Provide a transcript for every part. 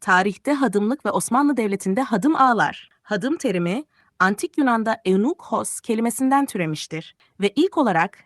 Tarihte hadımlık ve Osmanlı Devleti'nde hadım ağlar. Hadım terimi Antik Yunan'da eunukhos kelimesinden türemiştir ve ilk olarak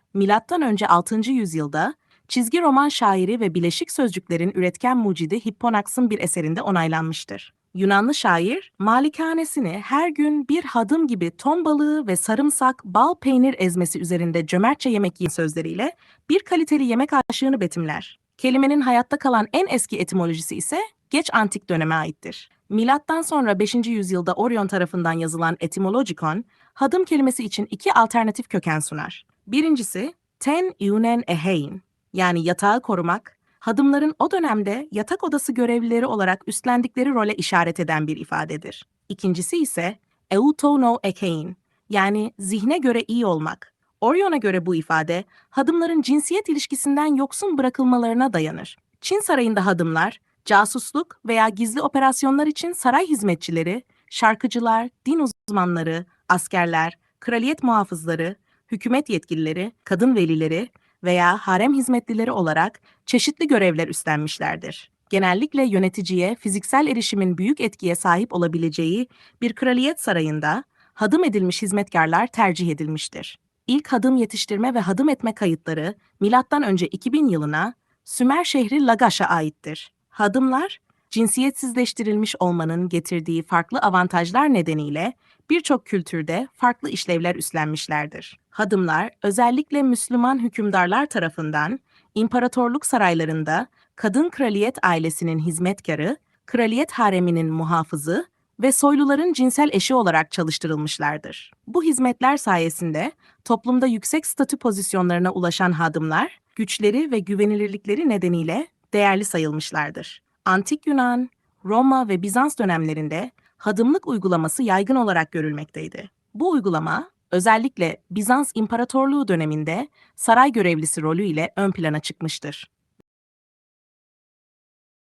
önce 6. yüzyılda çizgi roman şairi ve bileşik sözcüklerin üretken mucidi Hipponaks'ın bir eserinde onaylanmıştır. Yunanlı şair, malikanesini her gün bir hadım gibi ton balığı ve sarımsak, bal peynir ezmesi üzerinde cömertçe yemek yiyin sözleriyle bir kaliteli yemek aşığını betimler. Kelimenin hayatta kalan en eski etimolojisi ise geç antik döneme aittir. Milattan sonra 5. yüzyılda Orion tarafından yazılan Etymologikon, hadım kelimesi için iki alternatif köken sunar. Birincisi, ten iunen ehein, yani yatağı korumak, hadımların o dönemde yatak odası görevlileri olarak üstlendikleri role işaret eden bir ifadedir. İkincisi ise eutono ekein, yani zihne göre iyi olmak. Orion'a göre bu ifade, hadımların cinsiyet ilişkisinden yoksun bırakılmalarına dayanır. Çin sarayında hadımlar, casusluk veya gizli operasyonlar için saray hizmetçileri, şarkıcılar, din uzmanları, askerler, kraliyet muhafızları, hükümet yetkilileri, kadın velileri veya harem hizmetlileri olarak çeşitli görevler üstlenmişlerdir. Genellikle yöneticiye fiziksel erişimin büyük etkiye sahip olabileceği bir kraliyet sarayında hadım edilmiş hizmetkarlar tercih edilmiştir. İlk hadım yetiştirme ve hadım etme kayıtları önce 2000 yılına Sümer şehri Lagaş'a aittir. Hadımlar, cinsiyetsizleştirilmiş olmanın getirdiği farklı avantajlar nedeniyle birçok kültürde farklı işlevler üstlenmişlerdir. Hadımlar, özellikle Müslüman hükümdarlar tarafından imparatorluk saraylarında kadın kraliyet ailesinin hizmetkarı, kraliyet hareminin muhafızı ve soyluların cinsel eşi olarak çalıştırılmışlardır. Bu hizmetler sayesinde toplumda yüksek statü pozisyonlarına ulaşan hadımlar, güçleri ve güvenilirlikleri nedeniyle değerli sayılmışlardır. Antik Yunan, Roma ve Bizans dönemlerinde hadımlık uygulaması yaygın olarak görülmekteydi. Bu uygulama özellikle Bizans İmparatorluğu döneminde saray görevlisi rolü ile ön plana çıkmıştır.